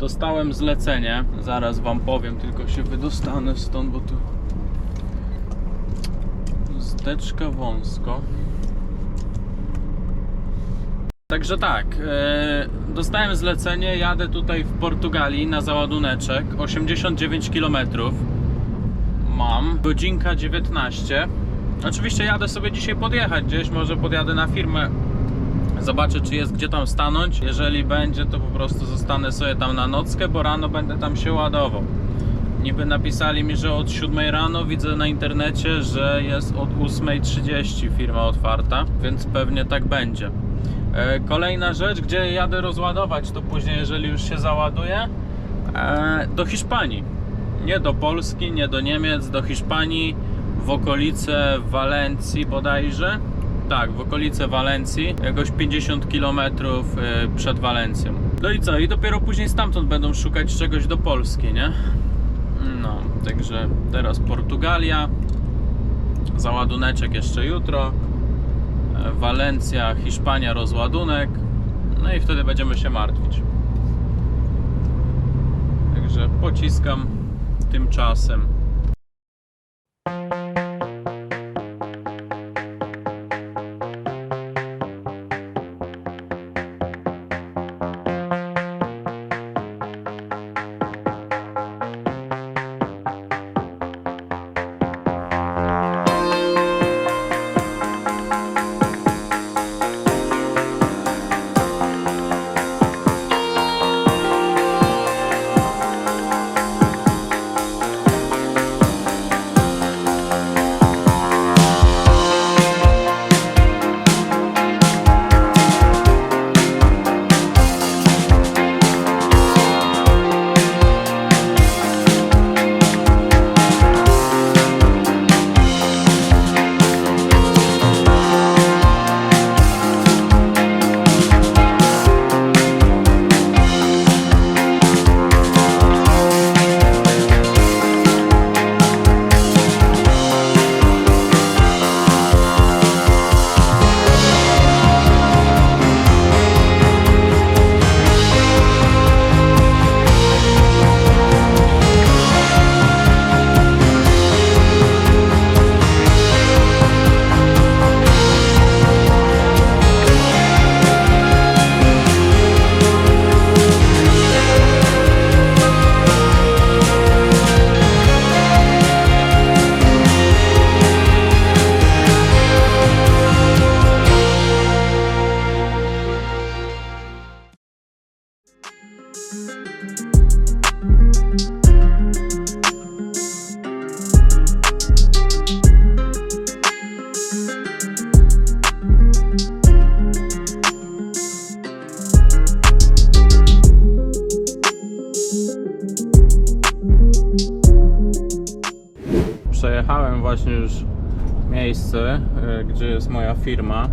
dostałem zlecenie. Zaraz wam powiem, tylko się wydostanę stąd, bo tu zdeczka wąsko. Także tak, e, dostałem zlecenie, jadę tutaj w Portugalii na załaduneczek, 89 km mam, godzinka 19. Oczywiście jadę sobie dzisiaj podjechać gdzieś, może podjadę na firmę, zobaczę czy jest gdzie tam stanąć. Jeżeli będzie, to po prostu zostanę sobie tam na nockę, bo rano będę tam się ładował. Niby napisali mi, że od 7 rano widzę na internecie, że jest od 8.30 firma otwarta, więc pewnie tak będzie. E, Kolejna rzecz, gdzie jadę rozładować, to później, jeżeli już się załaduje, e, do Hiszpanii. Nie do Polski, nie do Niemiec, do Hiszpanii, w okolice Walencji bodajże. Tak, w okolice Walencji, jakoś 50 km przed Walencją. No i co? I dopiero później stamtąd będą szukać czegoś do Polski, nie? No, także teraz Portugalia, załaduneczek jeszcze jutro. E, Walencja, Hiszpania rozładunek. No i wtedy będziemy się martwić. Także pociskam tymczasem. Firma,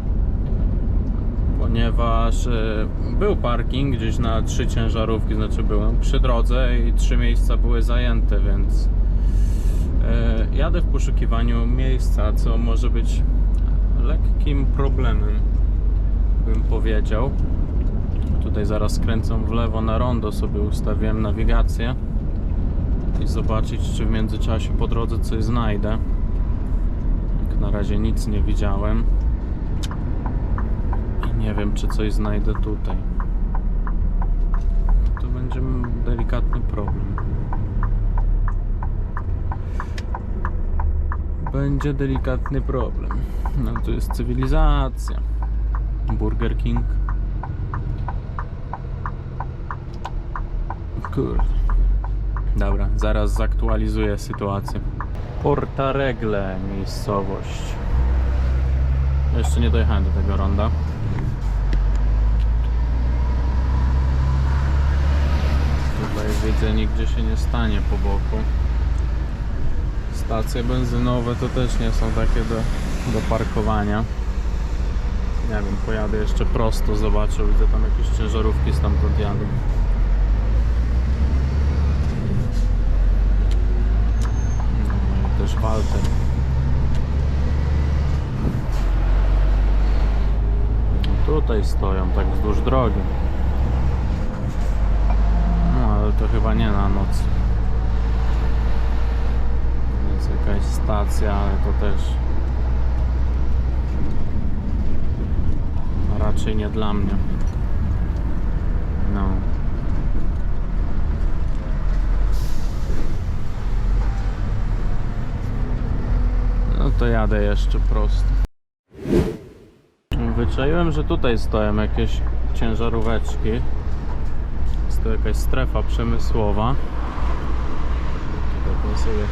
ponieważ e, był parking gdzieś na trzy ciężarówki, znaczy byłem przy drodze i trzy miejsca były zajęte, więc e, jadę w poszukiwaniu miejsca, co może być lekkim problemem, bym powiedział. Tutaj zaraz skręcam w lewo na rondo, sobie ustawiłem nawigację i zobaczyć, czy w międzyczasie po drodze coś znajdę. Jak na razie nic nie widziałem. Nie wiem, czy coś znajdę tutaj. To będzie delikatny problem. Będzie delikatny problem. No tu jest cywilizacja. Burger King. Kurde. Dobra, zaraz zaktualizuję sytuację. Porta Regle, miejscowość. Jeszcze nie dojechałem do tego ronda. Tutaj widzę, nigdzie się nie stanie po boku. Stacje benzynowe to też nie są takie do, do parkowania. Nie wiem, pojadę jeszcze prosto, zobaczę, widzę tam jakieś ciężarówki stamtąd jadą. No też Walter. No tutaj stoją, tak wzdłuż drogi. To chyba nie na noc. Jest jakaś stacja, ale to też raczej nie dla mnie. No. No to jadę jeszcze prosto. Wyczaiłem, że tutaj stoją jakieś ciężaróweczki. To jakaś strefa przemysłowa. Tutaj sobie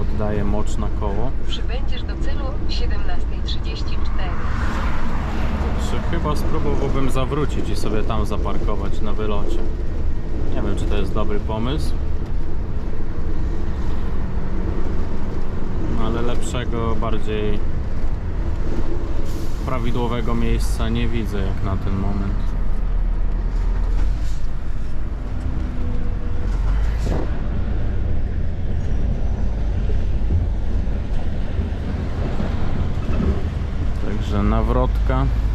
oddaje mocz na koło. Przybędziesz do celu 17.34. Także chyba spróbowałbym zawrócić i sobie tam zaparkować na wylocie. Nie wiem, czy to jest dobry pomysł. No, ale lepszego, bardziej prawidłowego miejsca nie widzę jak na ten moment. Także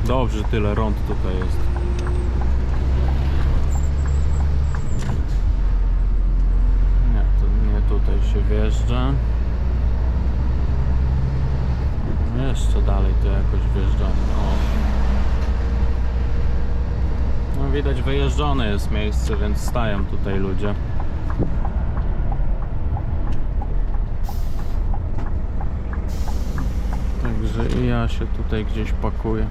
Dobrze, tyle rąd tutaj jest. Nie, to nie tutaj się wjeżdża. Jeszcze dalej to jakoś wjeżdżamy. No widać wyjeżdżone jest miejsce, więc stają tutaj ludzie. Także i się tutaj gdzieś pakuję.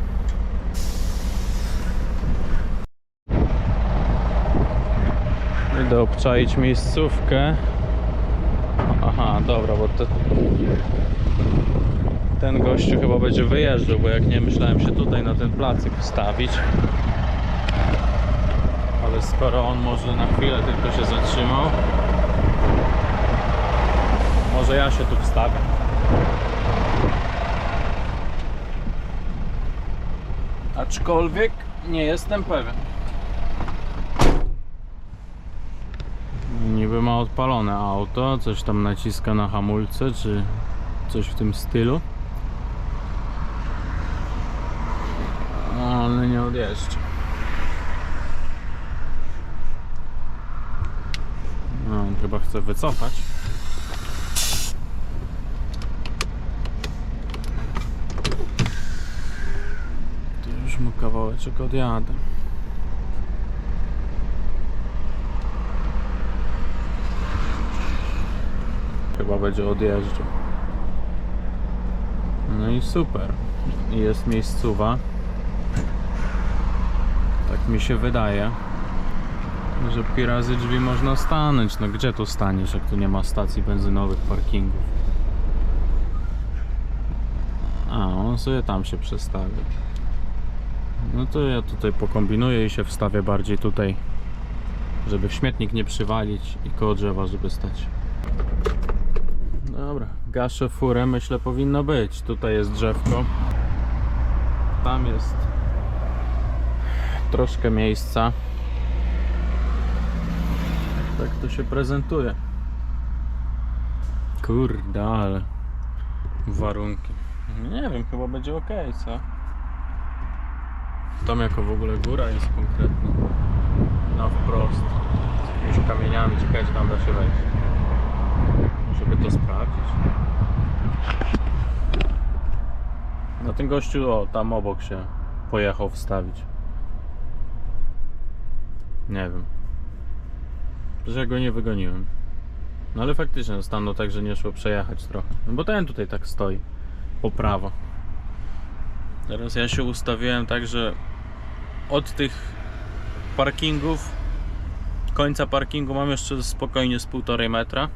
Idę obczaić miejscówkę. Aha, dobra, bo to... ten gościu chyba będzie wyjeżdżał, bo jak nie myślałem się tutaj na ten placyk wstawić. Ale skoro on może na chwilę tylko się zatrzymał, może ja się tu wstawię. Aczkolwiek nie jestem pewien. Niby ma odpalone auto, coś tam naciska na hamulce, czy coś w tym stylu. Ale nie odjeżdża. No, chyba chce wycofać. To już mu kawałeczek odjadę. Chyba będzie odjeżdżał. No i super. Jest miejscowa. Tak mi się wydaje. Że razy drzwi można stanąć. No gdzie tu staniesz, jak tu nie ma stacji benzynowych, parkingów? A, on sobie tam się przestawi. No to ja tutaj pokombinuję i się wstawię bardziej tutaj, żeby w śmietnik nie przywalić i koło drzewa, żeby stać. Dobra, gaszę furę, myślę powinno być. Tutaj jest drzewko. Tam jest troszkę miejsca. Tak to się prezentuje. Kurde, ale warunki. Nie wiem, chyba będzie ok, co? Tam jako w ogóle góra jest konkretna. Na wprost. Z jakimiś kamieniami, czekajcie, tam da się wejść. Żeby to sprawdzić. No ten gościu, o, tam obok się pojechał wstawić. Nie wiem. Że go nie wygoniłem. No ale faktycznie stanął tak, że nie szło przejechać trochę. No bo ten tutaj tak stoi. Po prawo. Teraz ja się ustawiłem tak, że od tych parkingów, końca parkingu mam jeszcze spokojnie z półtorej metra.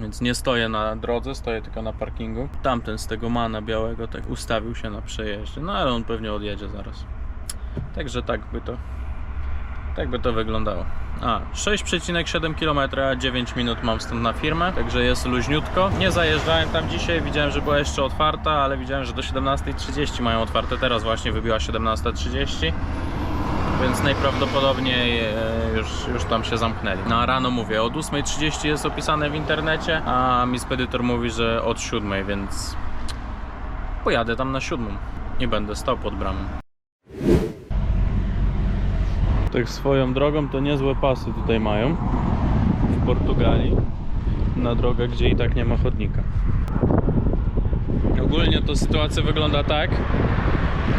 Więc nie stoję na drodze, stoję tylko na parkingu. Tamten z tego mana białego tak ustawił się na przejeździe. No ale on pewnie odjedzie zaraz. Także tak by to tak by to wyglądało. A, 6,7 km, 9 minut mam stąd na firmę, także jest luźniutko. Nie zajeżdżałem tam dzisiaj, widziałem, że była jeszcze otwarta, ale widziałem, że do 17.30 mają otwarte. Teraz właśnie wybiła 17.30. Więc najprawdopodobniej e, już, już tam się zamknęli. Na rano mówię, od 8.30 jest opisane w internecie, a mi spedytor mówi, że od 7.00, więc pojadę tam na 7.00 i będę stał pod bramą. Tak swoją drogą to niezłe pasy tutaj mają w Portugalii na drogę, gdzie i tak nie ma chodnika. Ogólnie to sytuacja wygląda tak,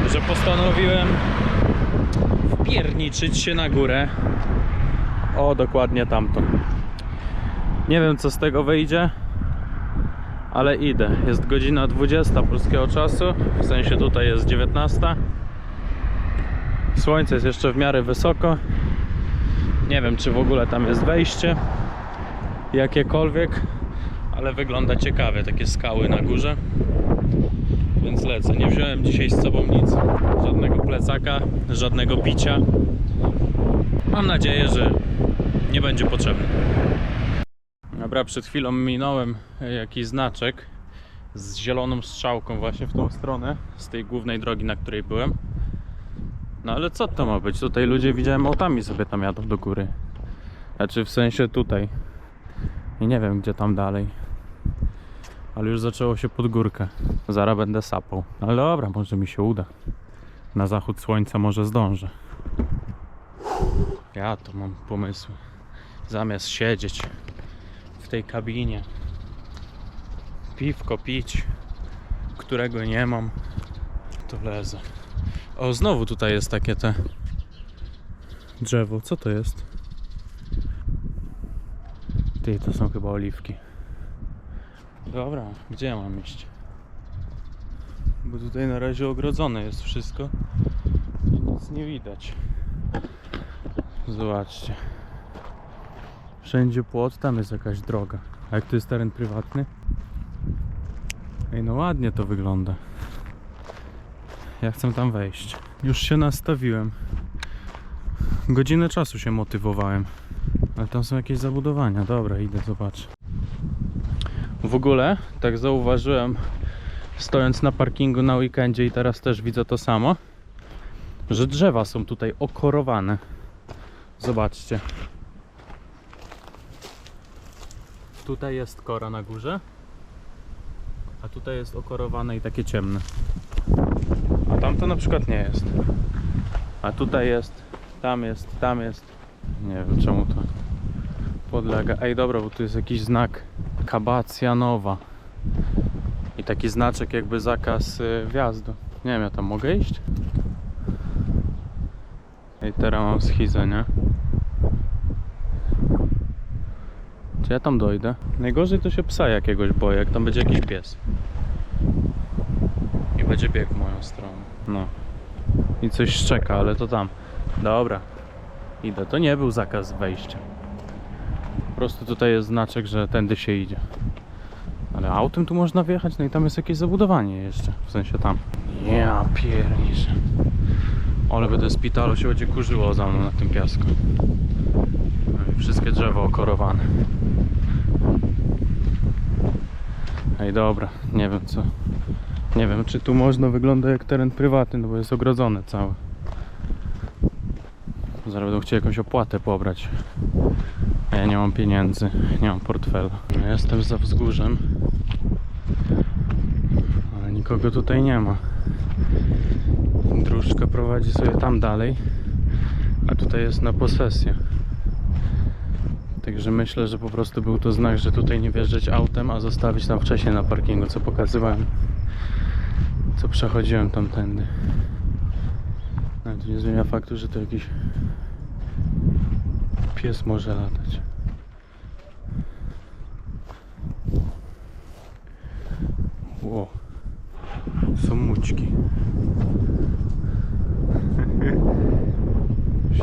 że postanowiłem wpierniczyć się na górę. O, dokładnie tamto. Nie wiem co z tego wyjdzie, ale idę. Jest godzina 20 polskiego czasu, w sensie tutaj jest 19. Słońce jest jeszcze w miarę wysoko. Nie wiem, czy w ogóle tam jest wejście jakiekolwiek, ale wygląda ciekawie. Takie skały na górze. Więc lecę. Nie wziąłem dzisiaj z sobą nic. Żadnego plecaka, żadnego picia. Mam nadzieję, że nie będzie potrzebny. Dobra, przed chwilą minąłem jakiś znaczek z zieloną strzałką właśnie w tą stronę, z tej głównej drogi, na której byłem. No ale co to ma być? Tutaj ludzie widziałem autami sobie tam jadą do góry. Znaczy w sensie tutaj. I nie wiem gdzie tam dalej. Ale już zaczęło się pod górkę. Zaraz będę sapał. Ale dobra, może mi się uda. Na zachód słońca może zdążę. Ja to mam pomysły. Zamiast siedzieć w tej kabinie, piwko pić, którego nie mam, to lezę. O, znowu tutaj jest takie te drzewo. Co to jest? Ty, to są chyba oliwki. Dobra, gdzie ja mam iść? Bo tutaj na razie ogrodzone jest wszystko i nic nie widać. Zobaczcie. Wszędzie płot, tam jest jakaś droga. A jak to jest teren prywatny? Ej, no ładnie to wygląda. Ja chcę tam wejść. Już się nastawiłem. Godzinę czasu się motywowałem. Ale tam są jakieś zabudowania. Dobra, idę zobaczyć. W ogóle, tak zauważyłem, stojąc na parkingu na weekendzie i teraz też widzę to samo, że drzewa są tutaj okorowane. Zobaczcie. Tutaj jest kora na górze, a tutaj jest okorowane i takie ciemne. Tam to na przykład nie jest. A tutaj jest, tam jest, tam jest. Nie wiem czemu to podlega. Ej, dobra, bo tu jest jakiś znak Kabacja Nowa. I taki znaczek jakby zakaz y, wjazdu. Nie wiem, ja tam mogę iść? Ej, teraz mam schizę, nie? Czy ja tam dojdę? Najgorzej to się psa jakiegoś boję, jak tam będzie jakiś pies. I będzie biegł w moją stronę. No. I coś szczeka, ale to tam. Dobra. Idę. To nie był zakaz wejścia. Po prostu tutaj jest znaczek, że tędy się idzie. Ale autem tu można wjechać, no i tam jest jakieś zabudowanie jeszcze. W sensie tam. Ja pierniczę. Ale będę spitalu się będzie kurzyło za mną na tym piasku. I Wszystkie drzewa okorowane. Ej, dobra, nie wiem co. Nie wiem, czy tu można wygląda jak teren prywatny, no bo jest ogrodzone całe. Zaraz będą chcieli jakąś opłatę pobrać. A ja nie mam pieniędzy, nie mam portfela. Ja jestem za wzgórzem. Ale nikogo tutaj nie ma. Dróżka prowadzi sobie tam dalej. A tutaj jest na posesję. Także myślę, że po prostu był to znak, że tutaj nie wjeżdżać autem, a zostawić tam wcześniej na parkingu, co pokazywałem. Co przechodziłem tamtędy. To nie zmienia faktu, że to jakiś pies może latać. Ło. Są mućki.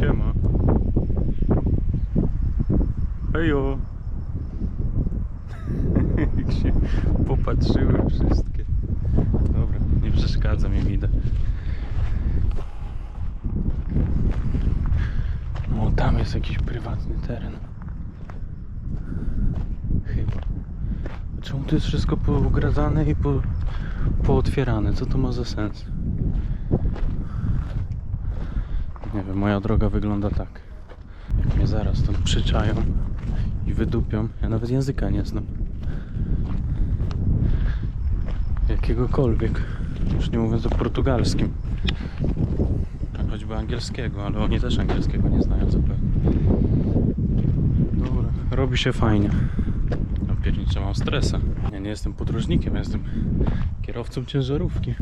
Siema. Hejo. Jak się popatrzyły wszystkie. Dobra, nie przeszkadza mi widzę. O, tam jest teren. Chyba. Czemu to jest wszystko poogradzane i po, pootwierane? Co to ma za sens? Nie wiem, moja droga wygląda tak. Jak mnie zaraz stąd przyczają i wydupią. Ja nawet języka nie znam. Jakiegokolwiek. Już nie mówiąc o portugalskim. A Choćby angielskiego, ale oni też angielskiego nie znają zapewne. Robi się fajnie. No piernicze, mam stresa. Ja nie jestem podróżnikiem, jestem kierowcą ciężarówki.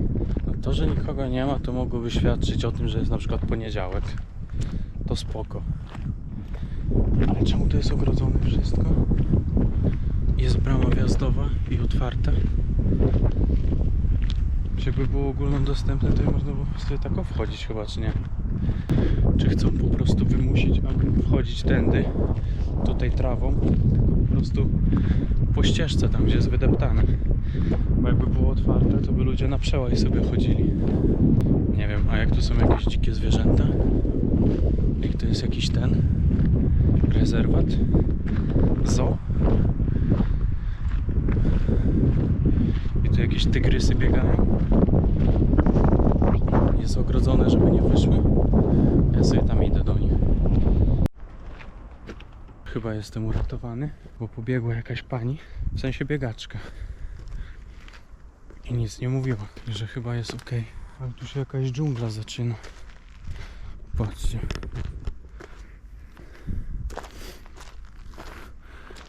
No to, że nikogo nie ma, to mogłoby świadczyć o tym, że jest na przykład poniedziałek. To spoko. Ale czemu to jest ogrodzone wszystko? Jest brama wjazdowa i otwarta. Jakby było ogólnodostępne, to można było sobie tak wchodzić chyba, czy nie? Czy chcą po prostu wymusić, aby wchodzić tędy, tutaj trawą, tylko po prostu po ścieżce tam, gdzie jest wydeptane. Bo jakby było otwarte, to by ludzie na przełaj sobie chodzili. Nie wiem, a jak tu są jakieś dzikie zwierzęta? Jak to jest jakiś ten? Rezerwat? Zoo? I tu jakieś tygrysy biegają. Jest ogrodzone, żeby nie wyszły. Ja sobie tam idę do nich. Chyba jestem uratowany, bo pobiegła jakaś pani, w sensie biegaczka. I nic nie mówiła, że chyba jest ok. Ale tu się jakaś dżungla zaczyna. Patrzcie.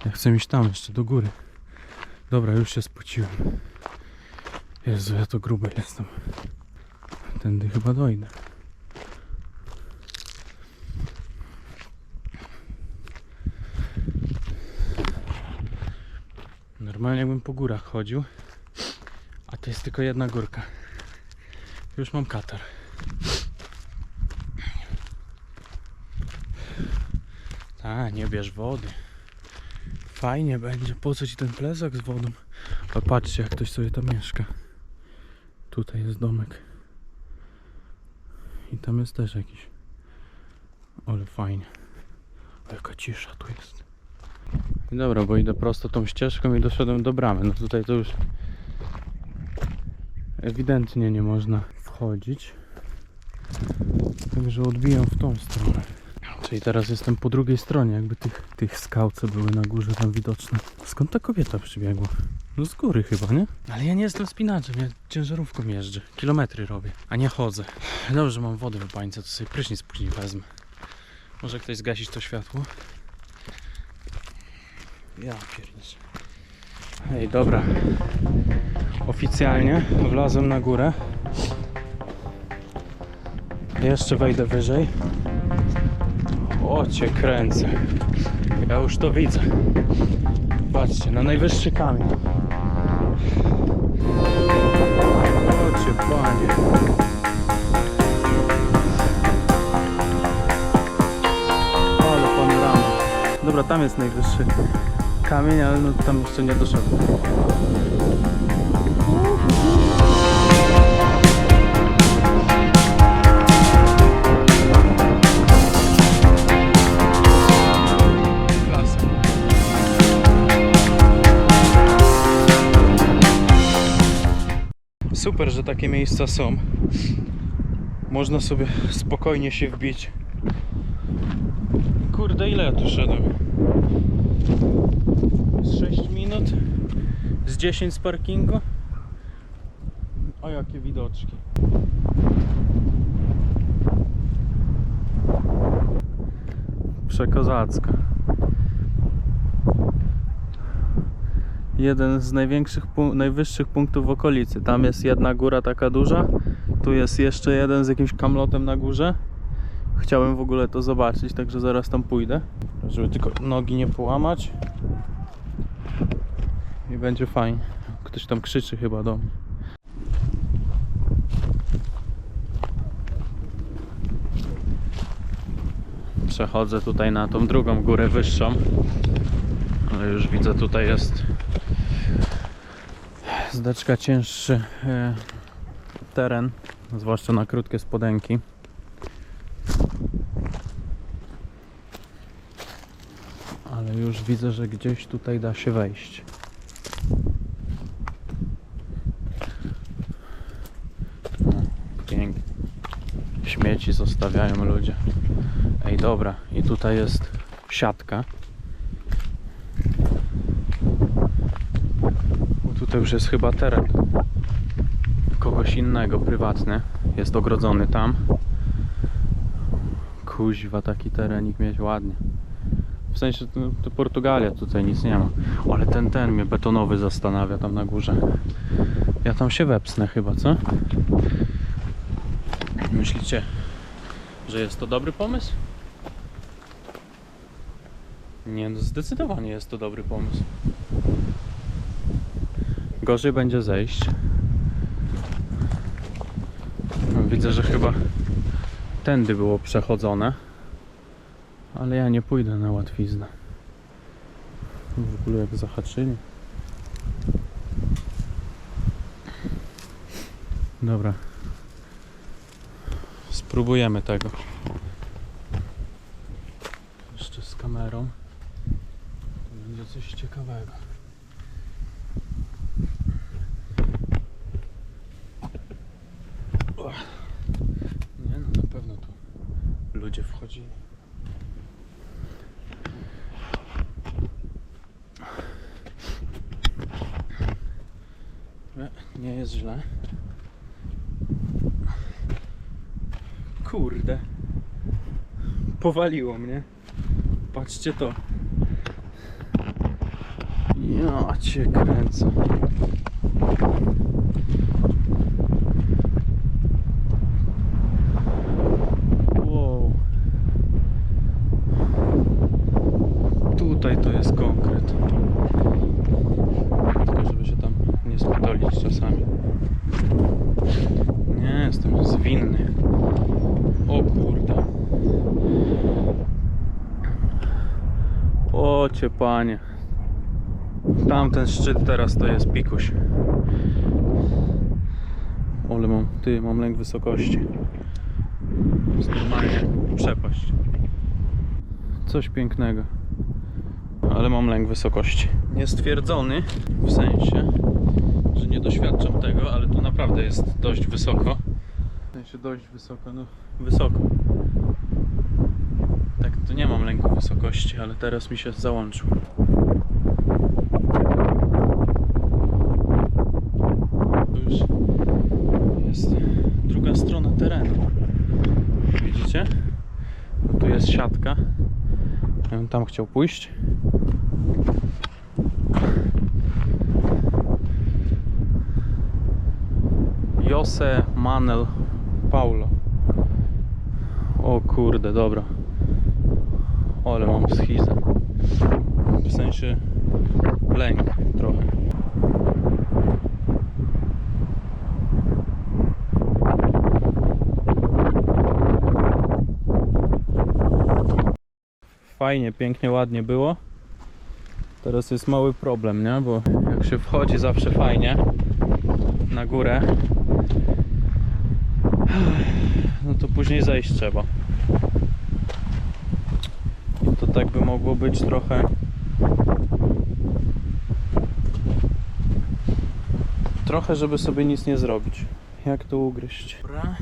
Ja chcę iść tam jeszcze do góry. Dobra, już się spociłem. Jezu, ja to gruby jestem. Tędy chyba dojdę. Normalnie jakbym po górach chodził. A to jest tylko jedna górka. Już mam katar. A, nie bierz wody. Fajnie będzie. Po co ci ten plecak z wodą? A patrzcie, jak ktoś sobie tam mieszka. Tutaj jest domek. I tam jest też jakiś. Ale fajnie. O, Jaka cisza tu jest. Dobra, bo idę prosto tą ścieżką i doszedłem do bramy. No tutaj to już ewidentnie nie można wchodzić. Także odbijam w tą stronę. Czyli teraz jestem po drugiej stronie, jakby tych, tych skał, co były na górze tam widoczne. Skąd ta kobieta przybiegła? No z góry chyba, nie? Ale ja nie jestem spinaczem, ja ciężarówką jeżdżę. Kilometry robię, a nie chodzę. Dobrze, mam wodę w bańce, to sobie prysznic później wezmę. Może ktoś zgasić to światło? Ja pierniczę. Ej, dobra. Oficjalnie wlazłem na górę. Jeszcze wejdę wyżej. O cię kręcę. Ja już to widzę. Patrzcie, na najwyższy kamień. O cię panie. Ale panorama. Dobra, tam jest najwyższy kamień, ale no tam jeszcze nie doszedłem. Super, że takie miejsca są. Można sobie spokojnie się wbić. Kurde, ile ja tu szedłem? Z 6 minut? Z 10 z parkingu? O jakie widoczki. Przekozacka. Jeden z największych, najwyższych punktów w okolicy. Tam jest jedna góra taka duża. Tu jest jeszcze jeden z jakimś kamlotem na górze. Chciałem w ogóle to zobaczyć, także zaraz tam pójdę. Żeby tylko nogi nie połamać. I będzie fajnie. Ktoś tam krzyczy chyba do mnie. Przechodzę tutaj na tą drugą górę wyższą. Ale już widzę tutaj jest zdeczka cięższy e, teren, zwłaszcza na krótkie spodenki. Ale już widzę, że gdzieś tutaj da się wejść. Pięknie. Śmieci zostawiają ludzie. Ej, dobra. I tutaj jest siatka. Tutaj już jest chyba teren kogoś innego, prywatny. Jest ogrodzony tam. Kuźwa, taki terenik mieć ładnie. W sensie to, to Portugalia, tutaj nic nie ma. Ale ten, ten mnie betonowy zastanawia tam na górze. Ja tam się wepsnę chyba, co? Myślicie, że jest to dobry pomysł? Nie, no zdecydowanie jest to dobry pomysł. Gorzej będzie zejść. No, Widzę, że chyba tędy było przechodzone. Ale ja nie pójdę na łatwiznę. W ogóle jak zahaczyli. Dobra. Spróbujemy tego. Jeszcze z kamerą. Będzie coś ciekawego. Och. Nie no, na pewno tu ludzie wchodzili. Nie, nie jest źle. Kurde. Powaliło mnie. Patrzcie to. Ja cię kręcę. Wow. Tutaj to jest konkret. Tylko żeby się tam nie spotolić czasami. Nie, jestem zwinny. O kurde. O cię panie. Tamten szczyt teraz to jest pikuś. Ale mam, ty, mam lęk wysokości. Normalnie przepaść. Coś pięknego. Ale mam lęk wysokości. Niestwierdzony, w sensie, że nie doświadczam tego, ale tu naprawdę jest dość wysoko. W sensie dość wysoko, no wysoko. Tak, to nie mam lęku wysokości, ale teraz mi się załączył. Tu już jest druga strona terenu. Widzicie? No tu jest siatka. Ja bym tam chciał pójść. Jose Manel Paulo. O kurde, dobra. Ale mam schizę. W sensie lęk trochę. Fajnie, pięknie, ładnie było. Teraz jest mały problem, nie? Bo jak się wchodzi zawsze fajnie na górę, no to później zejść trzeba. To tak by mogło być trochę. Trochę, żeby sobie nic nie zrobić. Jak to ugryźć? Dobra.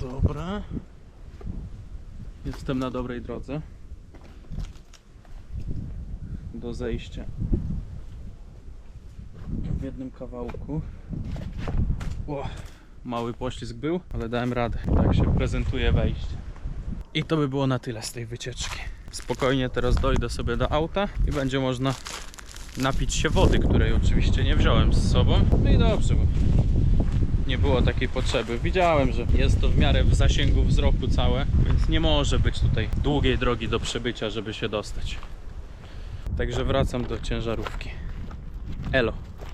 Dobra. Jestem na dobrej drodze. Do zejścia. W jednym kawałku. Mały poślizg był, ale dałem radę. Tak się prezentuje wejście. I to by było na tyle z tej wycieczki. Spokojnie teraz dojdę sobie do auta i będzie można napić się wody, której oczywiście nie wziąłem z sobą. No i dobrze, bo nie było takiej potrzeby. Widziałem, że jest to w miarę w zasięgu wzroku całe, więc nie może być tutaj długiej drogi do przebycia, żeby się dostać. Także wracam do ciężarówki. Elo.